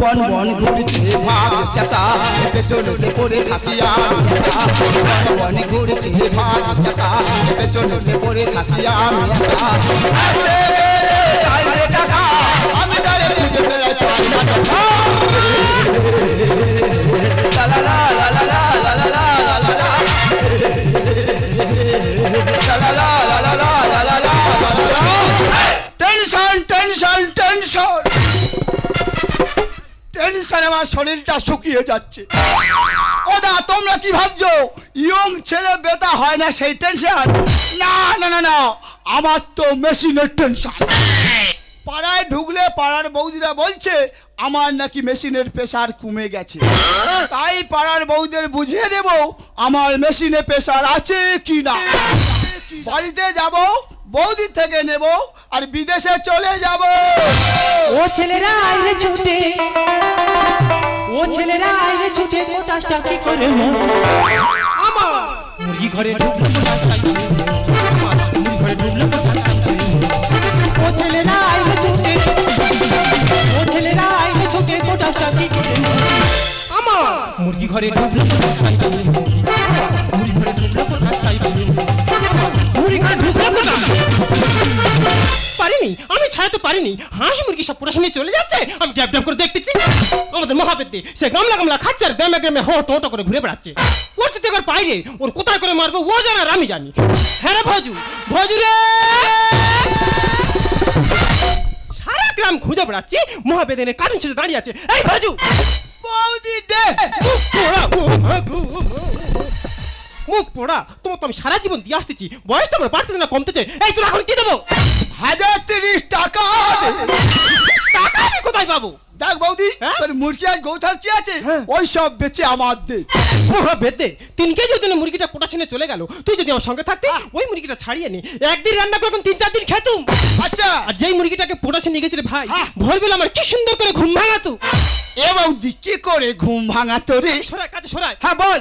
বন বন ঘুরছে মাছ চাচা পেছনে পড়ে থাকিয়া বন ঘুরছে মাছ চাচা পেছনে পড়ে থাকিয়া আমার শরীরটা শুকিয়ে যাচ্ছে। ওদা, তোমরা কি ভাবছ? ইয়ং ছেলে বেতা হয় না সেই টেনশন না না না না, আমার তো মেশিনের টেনশন পাড়ায় ঢুকলে পাড়ার বৌদিরা বলছে, আমার নাকি মেশিনের প্রেসার কমে গেছে। তাই পাড়ার বৌদের বুঝিয়ে দেব, আমার মেশিনে প্রেসার আছে কি না বাড়িতে যাব বৌদি থেকে নেব আর বিদেশে চলে যাব। ও ছেলেরা আইরে ছুটে। ও ছেলেরা আইরে ছুটে মোটা চাকরি করে আমার মুরগি ঘরে ঢুকলো মোটা চাকরি আমার মুরগি ঘরে ঢুকলো মোটা চাকরি ও ছেলেরা আইরে ছুটে। ও ছেলেরা আইরে ছুটে মোটা চাকরি করে আমার মুরগি ঘরে ঢুকলো মোটা চাকরি পারিনি আমি ছাড়াতে পারিনি। হাঁস মুরগি সব পড়াশোনায় চলে যাচ্ছে আমি ড্যাব ড্যাব করে দেখতেছি। আমাদের মহাবেদ্যে সে গামলা গামলা খাচ্ছে আর গ্রামে গ্রামে হো টোটো করে ঘুরে বেড়াচ্ছে। ওর যদি একবার পাইরে ওর কোথায় করে মারবো ও জানে আর আমি জানি। হ্যাঁ রে ভজু ভজু রে! সারা গ্রাম খুঁজে বেড়াচ্ছি মহাবেদনের কারণ ছেড়ে দাঁড়িয়ে আছে। এই ভজু! বৌদি দে! মুখ পোড়া তোমার তো আমি সারা জীবন দিয়ে আসতেছি। বয়স তো আমার বাড়তেছে না কমতেছে। এই তোর এখন কি দেবো? হাজার তিরিশ টাকা। টাকা আমি কোথায় পাবো? দেখ বৌদি হ্যাঁ? তোর মুরগি আর গৌছাল কি আছে? হ্যাঁ। ওই সব বেচে আমার দে। বেদে তিন কেজি ওজনে মুরগিটা পোটাশিনে চলে গেল। তুই যদি আমার সঙ্গে থাকতি ওই মুরগিটা ছাড়িয়ে নি। একদিন রান্না করে এখন তিন চার দিন খেতুম। আচ্ছা। আর যেই মুরগিটাকে পোটাশি নিয়ে গেছে ভাই হ্যাঁ। ভোরবেলা আমার কি সুন্দর করে ঘুম ভাঙাতো। এ বৌদি কি করে ঘুম ভাঙা তোরে সরাই কাছে সরাই। হ্যাঁ বল।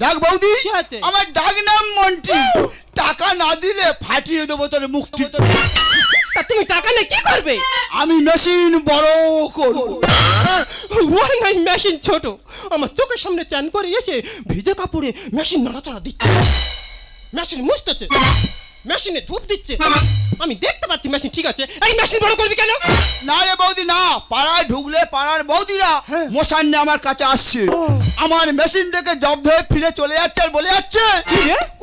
দেখ বৌদি। আমার ডাক নাম মন্টি। টাকা না দিলে ফাটিয়ে দেবো তোর মুক্তি তা তুমি টাকা নিয়ে কি করবে? আমি মেশিন বড় করব। ওর নাই মেশিন ছোট। আমার চোখের সামনে চান করে এসে ভিজে কাপড়ে মেশিন নাড়াচাড়া দিচ্ছে। মেশিন মুছতেছে। মেশিনে ধূপ দিচ্ছে। আমি দেখতে পাচ্ছি মেশিন ঠিক আছে? এই মেশিন বড় করবি কেন? না রে বৌদি না। পাড়ায় ঢুকলে পাড়ার বৌদিরা হ্যাঁ। মশান নিয়ে আমার কাছে আসছে। আমার মেশিন থেকে জব্দ হয়ে ফিরে চলে যাচ্ছে আর বলে যাচ্ছে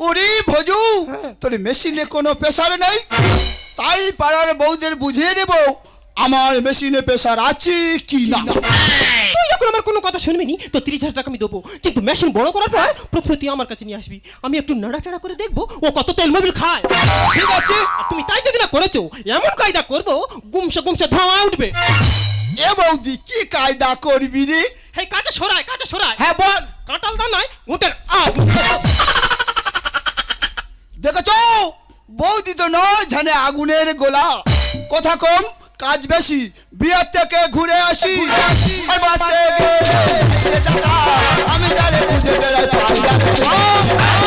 ওরে ভজু তোর মেশিনে কোনো প্রেসার নেই? তাই পাড়ার বৌদের বুঝিয়ে দেব আমার মেশিনে প্রেসার আছে কি না? যখন আমার কোনো কথা শুনবি নি? তো তিরিশ হাজার টাকা আমি দেবো। কিন্তু মেশিন বড় করার পর প্রথমে তুই আমার কাছে নিয়ে আসবি। আমি একটু নাড়াচাড়া করে দেখব ও কত তেল মোবিল খায়। ঠিক আছে? আর তুমি তাই যদি না করেছ এমন কায়দা করব গুমসে গুমসে ধোঁয়া উঠবে। এ বৌদি কি কায়দা করবি রে? কাছে সরায় কাছে সরায়। হ্যাঁ বল। কাঁটাল দা নয় ঘুটের আগ। দেখেছ? বৌদি তো নয় জানে আগুনের গোলা। কথা কম। কাজ বেশি বিয়ের থেকে ঘুরে আসি। আমি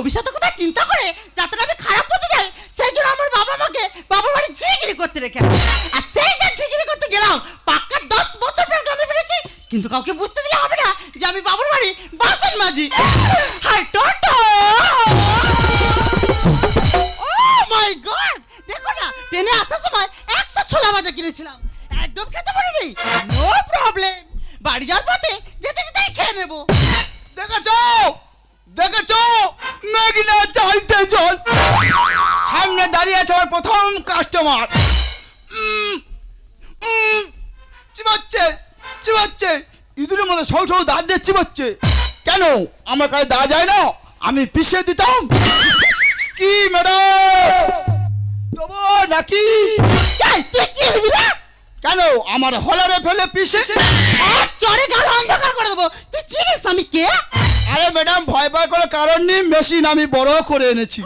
ভবিষ্যতের কথা চিন্তা করে যাতে আমি খারাপ হতে যাই, সেই জন্য আমার বাবা মাকে বাবা বাড়ি ঝিগিরি করতে রেখে আর সেই যে ঝিগিরি করতে গেলাম, পাক্কা দশ বছর প্রেম টানে ফেলেছি কিন্তু কাউকে বুঝতে দিলে হবে না যে আমি বাবার বাড়ি বাসন মাঝি হাই টোটো চিবাচ্ছে। ইঁদুরের মধ্যে সৌ সৌ দাঁত দিয়ে চিবাচ্ছে। কেন? আমার কাছে দাঁড়া যায় না? আমি পিছিয়ে দিতাম। কি ম্যাডাম? তবু নাকি? তুই কি কেন? আমার হলারে ফেলে এক চরে গাল অন্ধকার করে দেবো। তুই চিনিস আমি কে? আরে ম্যাডাম ভয় ভয় করে কারণ নেই। মেশিন আমি বড় করে এনেছি।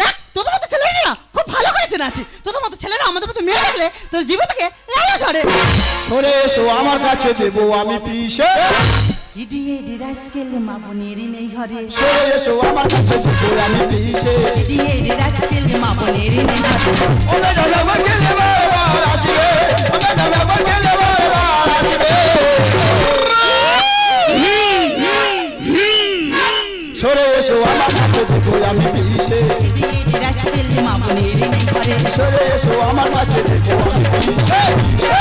দেখ তোদের মতো ছেলেরা না খুব ভালো করে চেনা আছে। তোদের মতো ছেলেরা আমাদের মতো মেয়ে দেখলে তোর জীবন থেকে রাজা ঝরে সরে এসো আমার কাছে দেবো আমি পিছে ইডিয়েডি রাজকেল মা বোনের নেই ঘরে সরে এসো আমার কাছে দেবো আমি পিছে ইডিয়েডি রাজকেল মা বোনের নেই ঘরে দাদা বাকে লেবা এবার আসবে ওরে দাদা বাকে লেবা সরে এসো আমার কাছে দেবো আমি পিছে ইডিয়েডি রাজকেল মা বোনের নেই ঘরে সরে এসো আমার কাছে দেবো আমি পিছে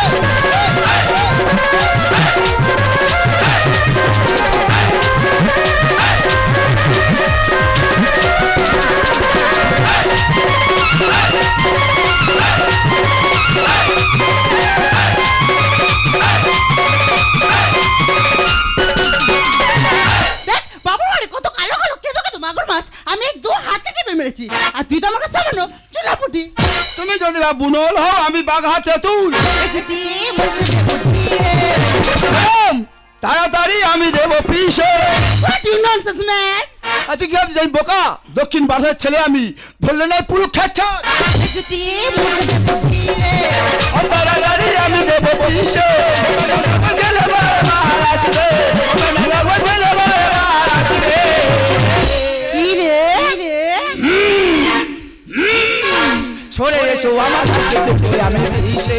তুমি বুনল হও আমি বাঘা তেঁতুল। তাড়াতাড়ি আমি দেবো পিছে What you nonsense man? আর তুই কি ভাবছিস আমি বোকা? দক্ষিণ ভারতের ছেলে আমি। বললে না পুরো খ্যাত আমি দেবো পিছে সরে এসো আমার কাছে আমি পিছে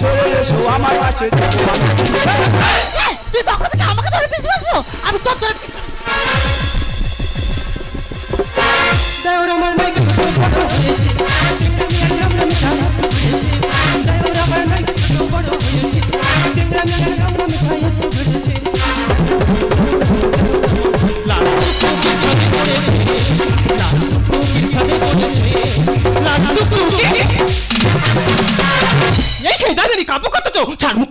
সরে এসো আমার কাছে তুই তখন থেকে আমাকে ধরে পিছু আমি তোর ধরে পিছু দেওর আমার মেয়েকে ছোট ছোট হয়েছে কাব্য করতেছো ছাড় মুখ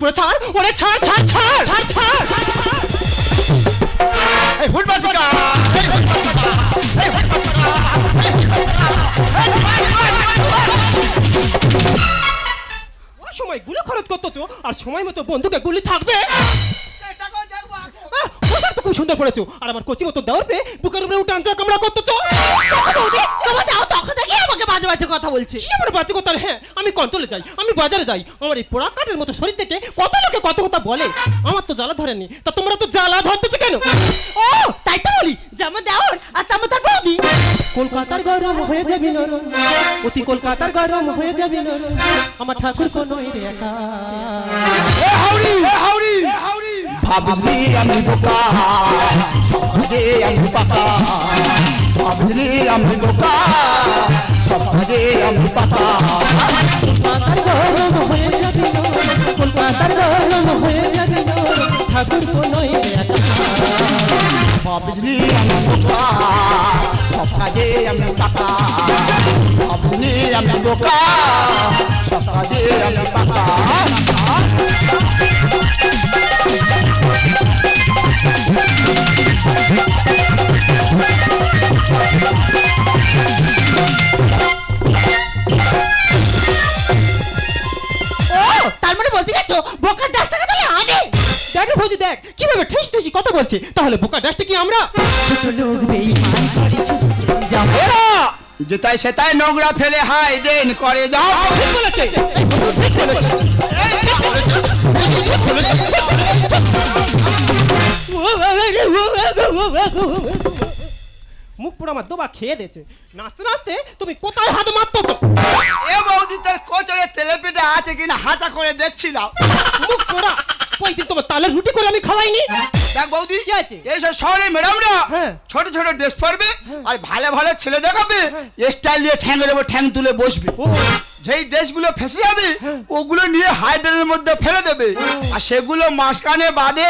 সময় গুলি খরচ করতেছো আর সময় মতো বন্ধুকে গুলি থাকবে খুব সুন্দর পড়েছো আর আমার কোচিং মতো দেওয়ার পেয়ে বুকের উপরে উঠে আনতে কামড়া করতেছো বৌদি তোমার দাও তখন থেকে আমাকে বাজে বাজে কথা বলছে। কি আমার বাচ্চা কথা? হ্যাঁ আমি কন্ট্রোলে যাই আমি বাজারে যাই। আমার এই পোড়া কাঠের মতো শরীর থেকে কত লোকে কত কথা বলে? আমার তো জ্বালা ধরেনি। তা তোমরা তো জ্বালা ধরতেছো কেন? ও তাই তো বলি যেমন দেওয়ার আর তেমন তার বৌদি। কলকাতার গরম হয়ে যাবি নরম অতি কলকাতার গরম হয়ে যাবি নরম আমার ঠাকুর কোন একা। এ হাউরি এ হাউরি ভাবলি আমি বোকা সমাজে আমি পাকা। ভাবলি আমি বোকা। সমাজে আমি পাকা কলকাতার গরম হয়ে যাবি নরম কলকাতার গরম হয়ে নরম ঠাকুর কোন একা ভাবলি আমি বোকা সমাজে আমি পাকা ভাবলি আমি বোকা সমাজে আমি পাকা ও তার মানে বলতে যাচ্ছ বোকার দশ টাকা দিলে আমি দেখ রে দেখ কীভাবে ঠেস ঠেসি কথা বলছে তাহলে বোকা ডাস্টে কি আমরা ছোট লোক বেঈমান করে ছুটে যাও এরা নোংরা ফেলে হাই ডেন করে যাও ঠিক বলেছে এই বন্ধু, ঠিক বলেছে। মুখ পুরো আমার দোবা খেয়ে দিয়েছে। নাচতে নাচতে তুমি কোথায় হাত মারতো এ বৌদি তোর কোচরে তেলে পেটে আছে কিনা হাঁচা করে দেখছিলাম। মুখ পোড়া ওই দিন তোমার তালের রুটি করে আমি খাওয়াইনি? দেখ বৌদি কি আছে? এইসব শহরে ম্যাডামরা হ্যাঁ। ছোট ছোট ড্রেস পরবে আর ভালো ভালো ছেলে দেখাবে স্টাইল দিয়ে ঠ্যাংয়ের উপর ঠ্যাং তুলে বসবে। যেই ড্রেসগুলো ফেসে যাবে ওগুলো নিয়ে হাইড্রেনের মধ্যে ফেলে দেবে। আর সেগুলো মাঝখানে বাদে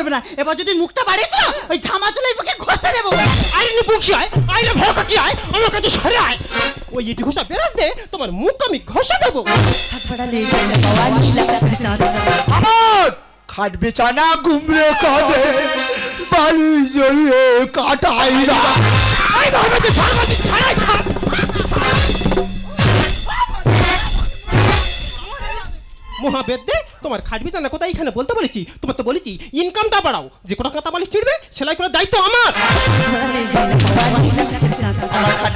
করবে না এবার যদি মুখটা বাড়িয়েছ ওই ঝামা তুলে মুখে ঘষে দেবো আইনি বুকছি আয় আইলে ভরকা কি আয় আমার কাছে সরে আয় ওই ইটি ঘষা বেরাস দে তোমার মুখ আমি ঘষে দেবো আমার খাট বিছানা গুমরে কাঁদে বাড়ি জড়িয়ে কাটাইরা আই বাবা তুই ফার্মাসি ছাড়াই ছাড় মহাবেদ দে তোমার খাটবি জানা কোথায় এখানে বলতে বলেছি। তোমার তো বলেছি ইনকামটা বাড়াও। যে কোনো কাঁথা বালিশ ছিড়বে সেলাই করার দায়িত্ব আমার।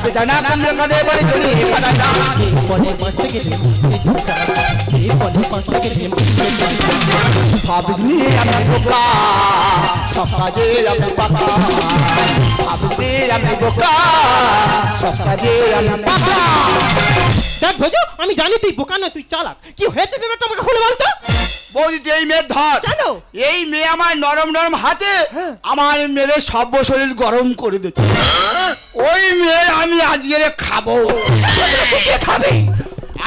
বিছানা আমি বোকা? সব আমি পাকা। ভাবিসনি আমি বোকা? আমি পাকা। আমি জানি তুই বোকা নয় তুই চালাক। কি হয়েছে ব্যাপারটা আমাকে খুলে বলতো? বৌদি তুই এই মেয়ের ধর। কেন? এই মেয়ে আমার নরম নরম হাতে হ্যাঁ। আমার মেয়ের সব শরীর গরম করে দিচ্ছে। ওই মেয়ে আমি আজকে খাব। কে খাবে?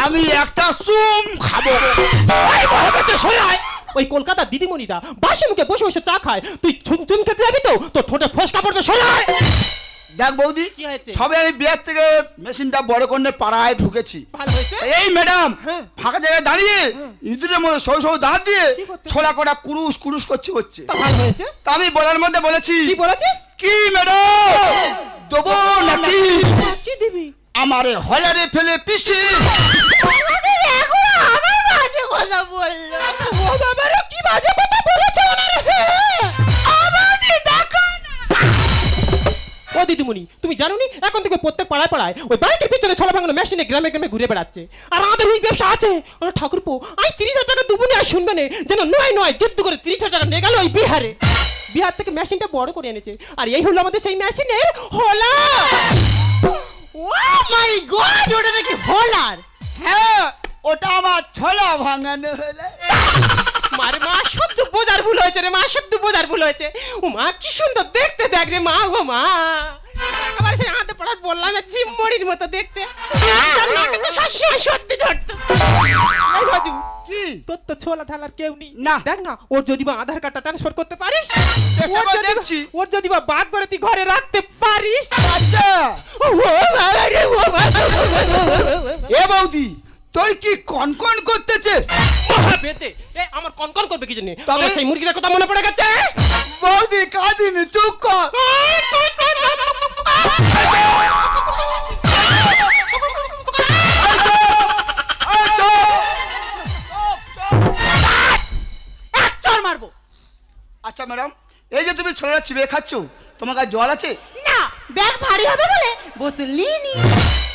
আমি একটা সুম খাব। ওই মহাবেদে সরে আয়। ওই কলকাতার দিদিমণিরা বাসি মুখে বসে বসে চা খায়। তুই চুন খেতে যাবি তো? তোর ঠোঁটে ফসকা পড়বে সরে আয়। দেখ বৌদি কি হয়েছে? সবে আমি বিয়ের থেকে মেশিনটা বড় করে পাড়ায় ঢুকেছি। ভালো হয়েছে? এই ম্যাডাম হ্যাঁ। ফাঁকা জায়গায় দাঁড়িয়ে ইঁদুরের মধ্যে সৌ সৌ দাঁত দিয়ে ছোলা কটা কুরুস কুরুস করছে হচ্ছে। তা ভালো হয়েছে? তা আমি বলার মধ্যে বলেছি কি বলেছিস? কি ম্যাডাম? দেবো নাকি? কি দিবি? আমারে হলারে ফেলে পিসি আমার মাঝে কথা বলল। ও বাবা কি বাজে কথা বলেছে ওনার দিদিমণি, তুমি জানো নি এখন থেকে প্রত্যেক পাড়ায় পাড়ায় ওই বাইকের পিছনে ছলা ভাঙানো মেশিনে গ্রামে গ্রামে ঘুরে বেড়াচ্ছে। আর আমাদের ওই ব্যবসা আছে। ওরা ঠাকুরপো, আমি তিরিশ হাজার টাকা দুবুনি আর শুনবে না, যেন নয় নয় যুদ্ধ করে তিরিশ হাজার টাকা নিয়ে গেল ওই বিহারে। বিহার থেকে মেশিনটা বড় করে এনেছে। আর এই হলো আমাদের সেই মেশিনের হোলা! ও মাই গড, ওটা নাকি হোলার? হ্যাঁ ওটা আমার ছোলা ভাঙানো হলে। মারে মা শুদ্ধ বোঝার ভুল হয়েছে রে মা শুদ্ধ বোঝার ভুল হয়েছে। ও মা কি সুন্দর দেখতে দেখ রে মা ও মা। একেবারে সেই হাতে পড়ার বললাম না চিমড়ির মতো দেখতে। সবসময় সত্যি ঝরতো বাজু কি? তোর তো ছোলা ঠালার কেউ নেই। না। দেখ না ওর যদি বা আধার কার্ডটা ট্রান্সফার করতে পারিস ওর যদি দেখছি। ওর যদি বা বাগ করে তুই ঘরে রাখতে পারিস। আচ্ছা। ও বাবা রে ও বাবা এ বৌদি তোর কি কনকন করতেছে? বেতে এ আমার কনকন করবে কি জন্য? তবে? সেই মুরগিটার কথা মনে পড়ে গেছে? বৌদি কাঁদিনি চুপ কর। মারবো। আচ্ছা ম্যাডাম এই যে তুমি ছোলাটা চিবিয়ে খাচ্ছ তোমার কাছে জল আছে? না ব্যাগ ভারী হবে বলে বোতল নিয়ে নি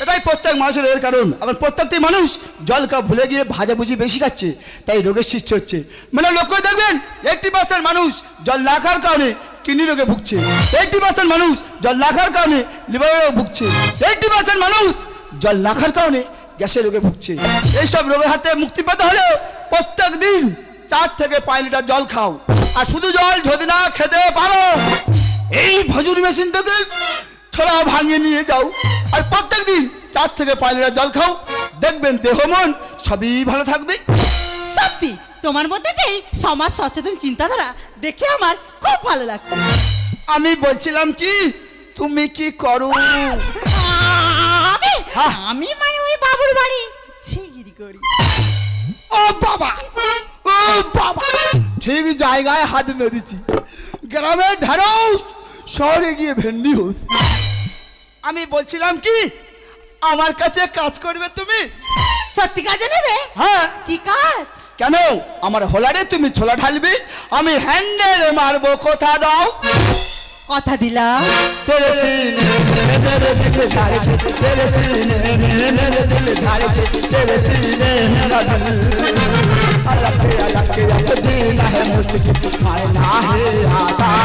এটাই প্রত্যেক মানুষের এর কারণ। এখন প্রত্যেকটি মানুষ জল কা ভুলে গিয়ে ভাজা ভুজি বেশি খাচ্ছে, তাই রোগের সৃষ্টি হচ্ছে। মানে লক্ষ্য দেখবেন এইটটি পার্সেন্ট মানুষ জল না খাওয়ার কারণে কিডনি রোগে ভুগছে। এইটটি পার্সেন্ট মানুষ জল না খাওয়ার কারণে লিভার রোগে ভুগছে। এইটটি পার্সেন্ট মানুষ জল না খাওয়ার কারণে গ্যাসের রোগে ভুগছে। এইসব রোগের হাতে মুক্তি পেতে হলে প্রত্যেক দিন চার থেকে পাঁচ লিটার জল খাও। আর শুধু জল যদি না খেতে পারো, এই ভজুর মেশিন থেকে ছোলা ভাঙিয়ে নিয়ে যাও। আর প্রত্যেক দিন চার থেকে পাঁচ লিটার জল খাও। দেখবেন দেহ মন সবই ভালো থাকবে। সত্যি তোমার মধ্যে যে এই সমাজ সচেতন চিন্তাধারা দেখে আমার খুব ভালো লাগছে। আমি বলছিলাম কি তুমি কি করো? আমি হ্যাঁ। আমি মানে ওই বাবুর বাড়ি। ছিগিরি করি। ও বাবা ও বাবা ঠিক জায়গায় হাত মেরেছি গ্রামের ঢেঁড়স শহরে গিয়ে ভেন্ডি হোস আমি বলছিলাম কি আমার কাছে কাজ করবে তুমি সত্যি কাজে নেবে হ্যাঁ কি কাজ কেন আমার হোলারে তুমি ছোলা ঢালবি আমি হ্যান্ডেল মারবো কোথা দাও কথা দিলাম तेरे सीने में मेरे दिल धड़के तेरे सीने में मेरे दिल धड़के तेरे सीने मेरा दिल अलग अलग अब जीना है मुश्किल खाना है आसान